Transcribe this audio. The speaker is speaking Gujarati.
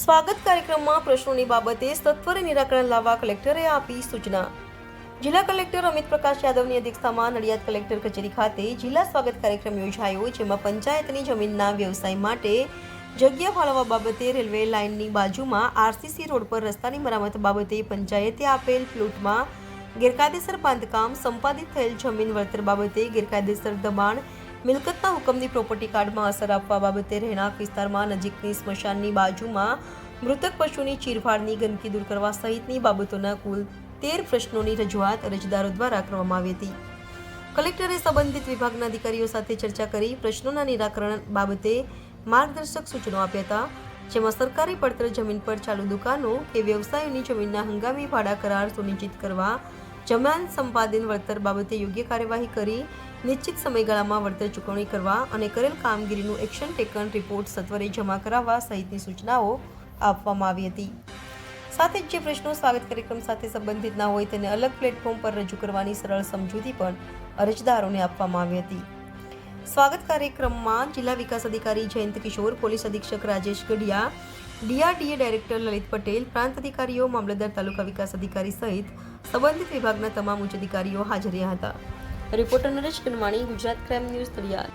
સ્વાગત કાર્યક્રમમાં પ્રશ્નોની બાબતે સત્વરે નિરાકરણ લાવવા કલેક્ટરે આપી સૂચના. જિલ્લા કલેક્ટર અમિત પ્રકાશ યાદવની અધ્યક્ષતામાં નડિયાદ કલેક્ટર કચેરી ખાતે જિલ્લા સ્વાગત કાર્યક્રમ યોજાયો, જેમાં પંચાયતની જમીનના વ્યવસાય માટે જગ્યા ફાળવવા બાબતે રેલવે લાઇનની બાજુમાં આરસીસી રોડ પર રસ્તાની મરામત બાબતે પંચાયતે આપેલ પ્લોટમાં ગેરકાયદેસર બાંધકામ સંપાદિત થયેલ જમીન વળતર બાબતે ગેરકાયદેસર દબાણ મિલકતના હુકમની પ્રોપર્ટી કાર્ડમાં અસર આપવા બાબતે રહેણાંક વિસ્તારમાં નજીકની સ્મશાનની બાજુમાં મૃતક પશુની ચીરફાડની ગંદકી દૂર કરવા સહિતની બાબતોના કુલ તેર પ્રશ્નોની રજૂઆત અરજદારો દ્વારા કરવામાં આવી હતી. કલેક્ટરે સંબંધિત વિભાગના અધિકારીઓ સાથે ચર્ચા કરી પ્રશ્નોના નિરાકરણ બાબતે માર્ગદર્શક સૂચનો આપ્યા હતા, જેમાં સરકારી પડતર જમીન પર ચાલુ દુકાનો કે વ્યવસાયોની જમીનના હંગામી ભાડા કરાર સુનિશ્ચિત કરવા જમીન સંપાદન વળતર બાબતે યોગ્ય કાર્યવાહી કરી, નિશ્ચિત સમયગાળામાં વળતર ચૂકવણી કરવા અને કરેલ કામગીરીનું એક્શન ટેકન રિપોર્ટ સત્વરે જમા કરાવવા સહિતની સૂચનાઓ આપવામાં આવી હતી. સાથે જ જે પ્રશ્નો સ્વાગત કાર્યક્રમ સાથે સંબંધિત ના હોય તેને અલગ પ્લેટફોર્મ પર રજૂ કરવાની સરળ સમજૂતી પણ અરજદારોને આપવામાં આવી હતી. સ્વાગત કાર્યક્રમમાં જિલ્લા વિકાસ અધિકારી જયંત કિશોર, પોલીસ અધિક્ષક રાજેશ ગઢિયા, ડીઆરડીએ ડાયરેક્ટર લલિત પટેલ, પ્રાંત અધિકારીઓ, મામલતદાર તાલુકા વિકાસ અધિકારી સહિત સંબંધિત વિભાગના તમામ ઉચ્ચ અધિકારીઓ હાજર રહ્યા હતા. Reporter Naresh Kanwani Gujarat crime news તળિયાદ